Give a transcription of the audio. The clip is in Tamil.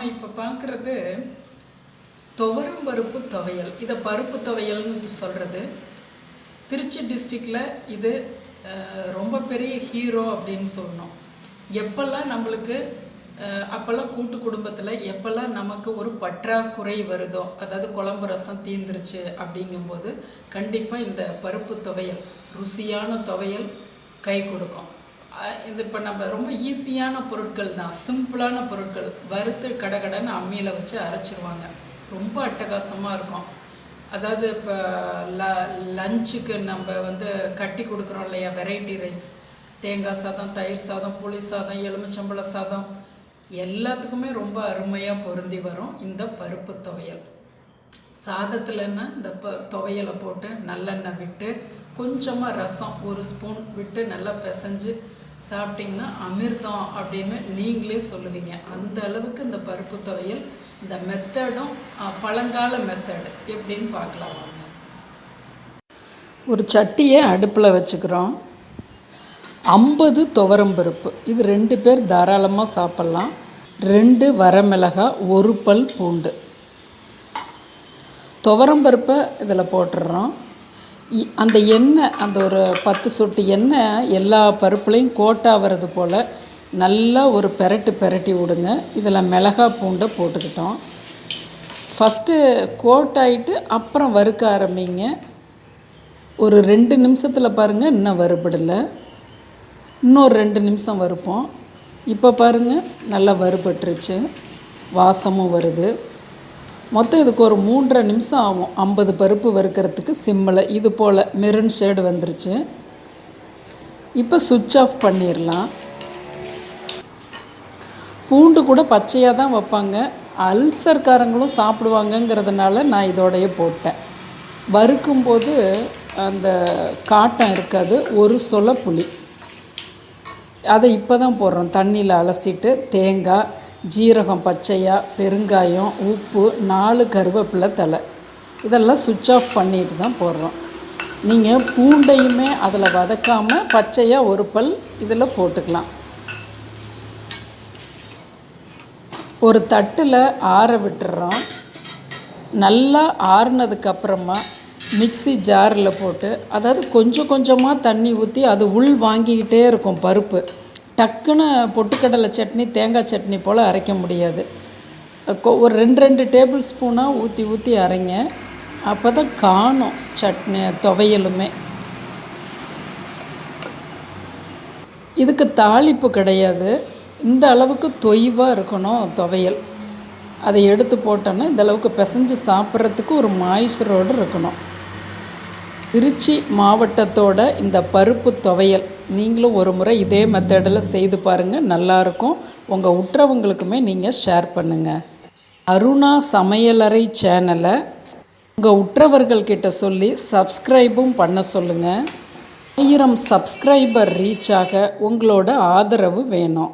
நாம் இப்போ பார்க்குறது துவரம் பருப்பு துவையல். இதை பருப்பு துவையல்னு சொல்கிறது திருச்சி டிஸ்ட்ரிக்டில் இது ரொம்ப பெரிய ஹீரோ அப்படின்னு சொல்லணும். எப்பெல்லாம் நம்மளுக்கு அப்போல்லாம் கூட்டு குடும்பத்தில் எப்பெல்லாம் நமக்கு ஒரு பற்றாக்குறை வருதோ அதாவது குழம்பு ரசம் தீந்துருச்சு அப்படிங்கும்போது கண்டிப்பாக இந்த பருப்பு துவையல் ருசியான துவையல் கை கொடுக்கும். இது இப்போ நம்ம ரொம்ப ஈஸியான பொருட்கள் தான். சிம்பிளான பொருட்கள். வறுத்து கடகடன்னு அம்மியில் வச்சு அரைச்சிருவாங்க. ரொம்ப அட்டகாசமாக இருக்கும். அதாவது இப்போ ல லஞ்சுக்கு நம்ம வந்து கட்டி கொடுக்குறோம் இல்லையா? Variety rice. தேங்காய் சாதம் தயிர் சாதம் புளி சாதம் எலுமிச்சம்பழ சாதம். எல்லாத்துக்குமே ரொம்ப அருமையாக பொருந்தி வரும். இந்த பருப்பு துவையல். சாதத்துலன்னா இந்த ப துவையலை போட்டு நல்லெண்ணெய் விட்டு கொஞ்சமாக ரசம் ஒரு ஸ்பூன் விட்டு நல்லா பிசைஞ்சு சாப்பிட்டிங்கன்னா அமிர்தம் அப்படின்னு நீங்களே சொல்லுவீங்க. அந்த அளவுக்கு இந்த பருப்பு துவையல் இந்த மெத்தடும் பழங்கால மெத்தடு. எப்படின்னு பார்க்கலாம் வாங்க. ஒரு சட்டியை அடுப்பில் வச்சுக்கிறோம். ஐம்பது துவரம் பருப்பு. இது ரெண்டு பேர் தாராளமாக சாப்பிட்லாம். ரெண்டு வரமிளகாய் ஒரு பல் பூண்டு. துவரம் பருப்பை இதில் போட்டுடுறோம் அந்த எண்ணெய் அந்த ஒரு பத்து சொட்டு எண்ணெய் எல்லா பருப்புலையும் கோட்டாகிறது போல் நல்லா ஒரு பெரட்டு பெரட்டி விடுங்க. இதில் மிளகா பூண்டை போட்டுக்கிட்டோம். ஃபஸ்ட்டு கோட்டாயிட்டு அப்புறம் வறுக்க ஆரம்பிங்க. ஒரு ரெண்டு நிமிஷத்தில் பாருங்கள் இன்னும் வறுபடலை. இன்னொரு ரெண்டு நிமிஷம் வறுப்போம். இப்போ பாருங்கள் நல்லா வறுபட்டுருச்சு. வாசமும் வருது. மொத்தம் இதுக்கு ஒரு மூன்றரை நிமிஷம் ஆகும். ஐம்பது பருப்பு வறுக்கிறதுக்கு சிம்மில். இது போல் மெரூன் ஷேடு வந்துருச்சு. இப்போ சுவிட்ச் ஆஃப் பண்ணிடலாம். பூண்டு கூட பச்சையாக தான் வைப்பாங்க. அல்சர்காரங்களும் சாப்பிடுவாங்கங்கிறதுனால நான் இதோடையே போட்டேன். வறுக்கும்போது அந்த காட்டம் இருக்காது. ஒரு சொல புளி அதை இப்போ தான் போடுறோம். தண்ணியில் அலசிட்டு தேங்காய் ஜீரகம் பச்சையாக பெருங்காயம் உப்பு நாலு கருவேப்பிலை தலை. இதெல்லாம் சுவிட்ச் ஆஃப் பண்ணிட்டு தான் போடுறோம். நீங்கள் பூண்டையுமே அதில் வதக்காமல் பச்சையாக ஒரு பல் இதில் போட்டுக்கலாம். ஒரு தட்டில் ஆற விட்டுறோம். நல்லா ஆறுனதுக்கப்புறமா மிக்ஸி ஜாரில் போட்டு அதாவது கொஞ்சம் கொஞ்சமாக தண்ணி ஊற்றி அது உள் வாங்கிக்கிட்டே இருக்கும் பருப்பு. டக்குன்னு பொட்டுக்கடலை சட்னி தேங்காய் சட்னி போல் அரைக்க முடியாது. ஒரு ரெண்டு ரெண்டு டேபிள் ஸ்பூனாக ஊற்றி ஊற்றி அரைங்க. அப்போ தான் காணும் சட்னி துவையலுமே. இதுக்கு தாளிப்பு கிடையாது. இந்த அளவுக்கு தொய்வாக இருக்கணும் துவையல். அதை எடுத்து போட்டோன்னா இந்த அளவுக்கு பிசைஞ்சு சாப்பிட்றதுக்கு ஒரு மாய்ஸ்டரோடு இருக்கணும். திருச்சி மாவட்டத்தோட இந்த பருப்பு துவையல் நீங்களும் ஒரு முறை இதே மெத்தடில் செய்து பாருங்கள் நல்லாயிருக்கும் உங்கள் உற்றவங்களுக்குமே நீங்கள் ஷேர் பண்ணுங்கள் அருணா சமையலறை சேனலை உங்கள் உற்றவர்கள்கிட்ட சொல்லி சப்ஸ்கிரைபும் பண்ண சொல்லுங்கள் ஆயிரம் சப்ஸ்கிரைபர் ரீச் ஆக உங்களோட ஆதரவு வேணும்.